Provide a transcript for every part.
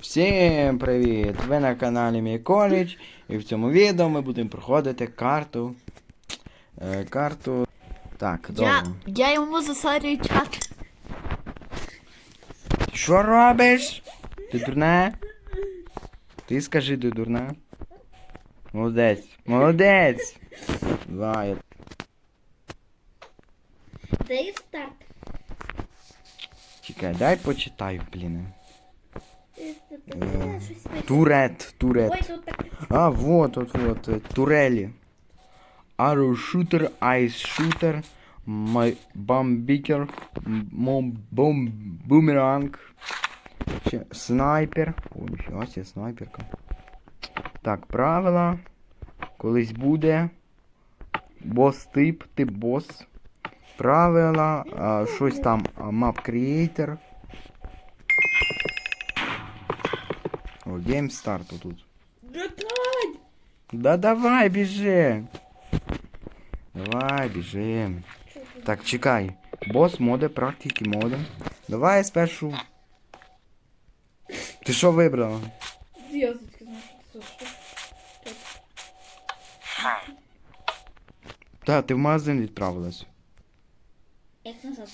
Всім привіт! Ви на каналі Мій Коледж і в цьому відео ми будемо проходити карту. Е, карту. Так, Я, добре. я йому засарюю чат. Що робиш? Ти дурна? Ти скажи, ти дурна? Молодець, молодець! Давай. Де є старт? Чекай, дай почитаю, блін. Е, Турет, турет. Ой, тут так. А, вот, вот, вот, э, турели. Arrow shooter, ice shooter, my бом бумеранг, ще снайпер. О, ніфіга себе, снайперка. Так, правила. Колись буде. Бос тип, тип бос. Правила, а, щось там, map creator. О, game start тут. Братан! Да давай, біжи. Давай, біжим. Так, чекай. Бос моди, практики моди. Давай спершу. Ти що вибрала? Я звідки знаю, що це що? Та, ти в магазин відправилась. Як назад?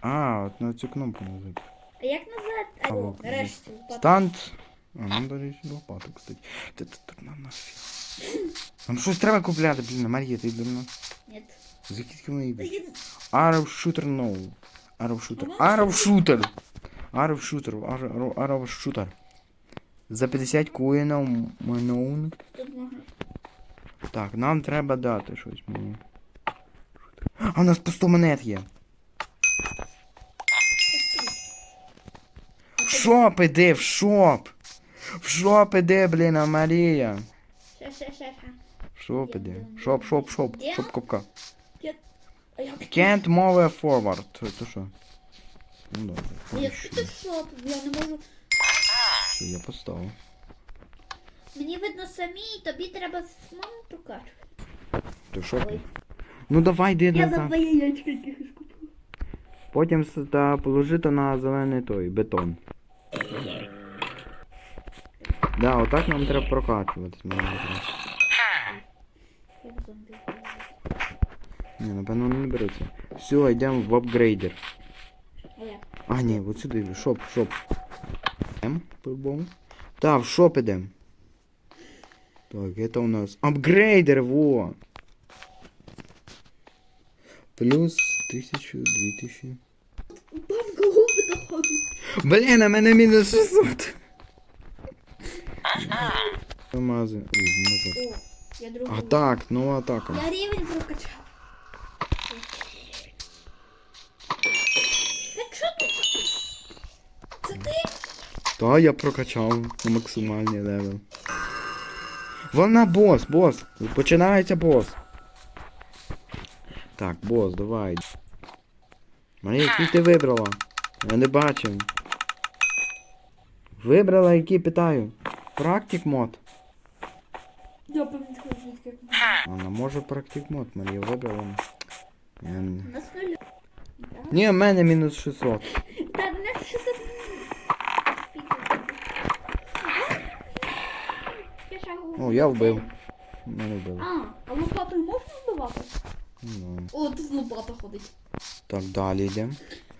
А, от на цю кнопку нажати. А як назад? О, нарешті. Стант. А, нам даже ще лопату, кстати. Ти тут на нафіг. Нам щось треба купляти, блін, Марія, ти дурна. Ні. Звідки Та йдуть? я- Arrow shooter no. Arrow shooter. Arrow shooter. Arrow shooter. Arrow, arrow. За 50 коїнів Манон. Так, нам треба дати щось мені. А у нас по 100 монет є. Шоп іди, в шоп. В шоп іди, блін, а Марія. В шоп іди. Шоп, шоп, шоп. Шоп копка. Can't move forward. Це що? Ну добре. Як поки ти що? Я не можу. Що я поставив. Мені видно самі, тобі треба самому прокачувати. Ти в. Ну давай йди Я за назад. твої яйчка якихось. Потім с- та положи то на зелений той бетон. Да, отак нам треба прокачуватись. мені здається. Як зомбі. Ні, напевно не береться. Все, йдемо в апгрейдер. А як? А, ні, от сюди, в шоп, в шоп. Ем, по-любому. Так, в шоп ідем. Так, это у нас апгрейдер, во! Плюс тисячу, дві тисячі. Банка губи доходить. Блін, а мене мінус 600. Мази. Ой, назад. О, я другу. А так, нова атака. Я рівень прокачав. Так що ти? Це ти? Та я прокачав на максимальний левел. Вона бос, бос. Починається бос. Так, бос, давай. Марія, який ти вибрала? Я не бачив. Вибрала який питаю. Практик мод. Я пам'ятаю, звідки. Вона може практик мод, Марія вибрала. У. Ні, в мене мінус 600. Та у нас 600. Я шагу. О, я вбив. Мене вбили. А, а лопатою можна вбивати? Ну, О, тут лопата ходить. Так, далі йдемо.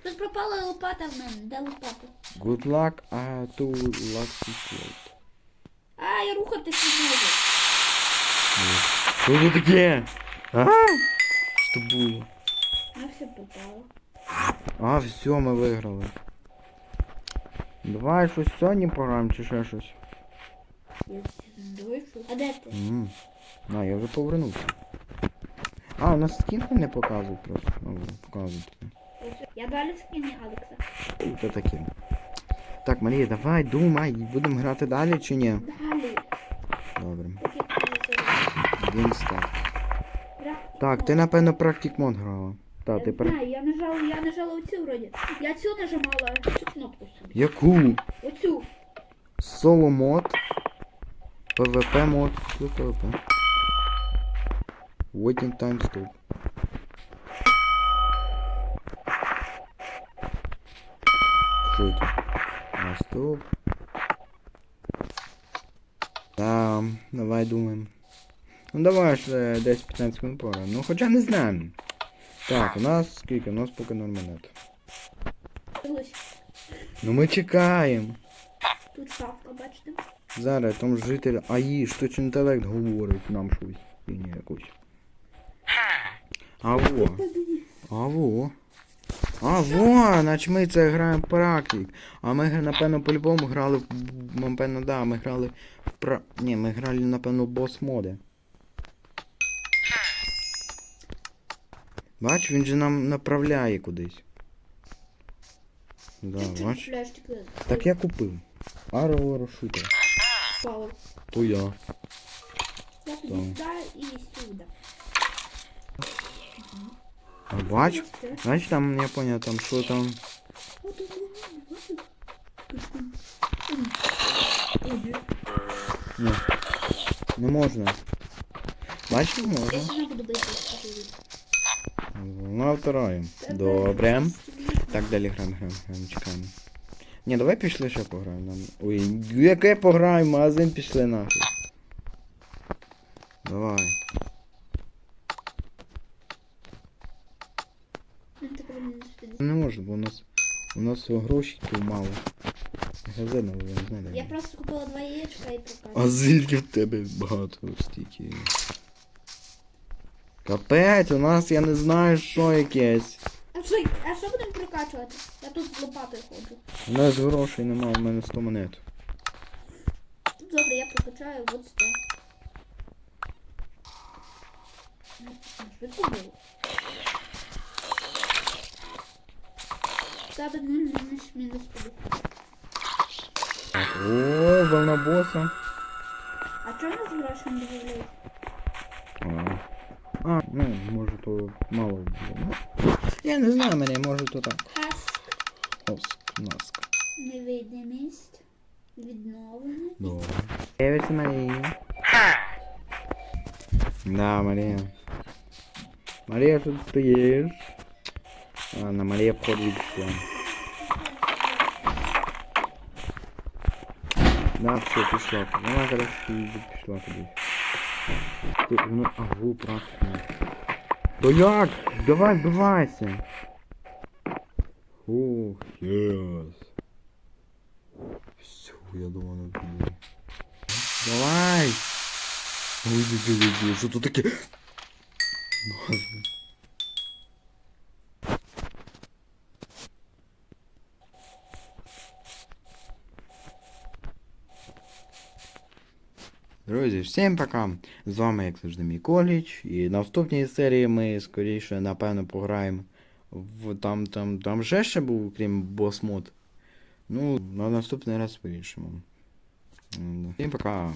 Тут пропала лопата в мене. Де лопата? Good luck, а to luck field. А, я рухатись не можу. Що це таке? А? Що було? Я все попало. А, все, ми виграли. Давай щось сьогодні пограємо чи ще щось. Я що? А де ти? М. А, я вже повернувся. А, у нас скін не показують просто. Ну, показують. Я далі скині Алекса. Це таке. Так, Марія, давай, думай, будемо грати далі чи ні? Далі. Добре. Start. робиш. Так, ти напевно практик мод грала. Так, Я ти пер... знаю, я нажала, я нажала оцю вроді. Я цю нажимала, цю кнопку собі. Яку? Оцю. Соло мод. PvP мод. Що PvP? Waiting time stop. Що це? А, стоп. Та, давай думаємо. Ну давай ще десь 15 минут пора. Ну хоча не знаємо. Так, у нас скільки? У нас поки нормально. Ось Ну ми чекаємо. тут шафка, бачите? Зараз там житель АІ, штучний інтелект говорить нам щось. Фігню якусь. Аво. Аво. Аво, наче ми це граємо практик. А ми, напевно, по-любому грали в. Напевно, да, ми грали в пра... Ні, ми грали, напевно, в бос моди. Бач, він же нам направляє кудись. Да, Ти бач. Так я купив. Аро шутер. То я. Я тобі і сюди. А бач? Знаєш, там, я понял, там що там. Ні. Не можна. Бач, не можна. Ну, второємо. Це Добре. так. Далі граємо, граємо, граємо, чекаємо. Ні, давай пішли ще пограємо. Нам... Ой, яке пограємо, магазин пішли нахуй. Давай. Ну, так вони не Можна, бо у нас у нас грошиків мало. Магазину, ви не знаєте. Я просто купила два яєчка і А прокачую. звідки в тебе багато стільки? Капець, у нас я не знаю, що якесь. А що, а що будемо прокачувати? Я тут з лопатою ходжу. У нас грошей немає, у мене 100 монет. Добре, я прокачаю от сте. Швидко було. Тебе мінус мінус буде. Так, О, волна боса. А чого нас гроші не додають? А, а, ну, може то мало було. Ну, я не знаю мене, може то так. Хаск, Оск, наск. невидимість, відновлення. Добре. Привіт, Марія. Да, Марія. Марія, що ти стоїш? Ладно, Марія вход відійшла. Да, все, пішла. Вона зараз пішла кудись. Ти, ну, а, ву, практично. То як? Давай, вбивайся. Ух, єс. Все, я думаю, не буде. Давай! Ой, ой, ой, ой, що тут таке? Друзі, всім пока! З вами, як завжди, мій коледж. І на наступній серії ми скоріше, напевно, пограємо в там, там, там же ще був, крім босс-мод. Ну, на наступний раз вирішимо. Всім пока.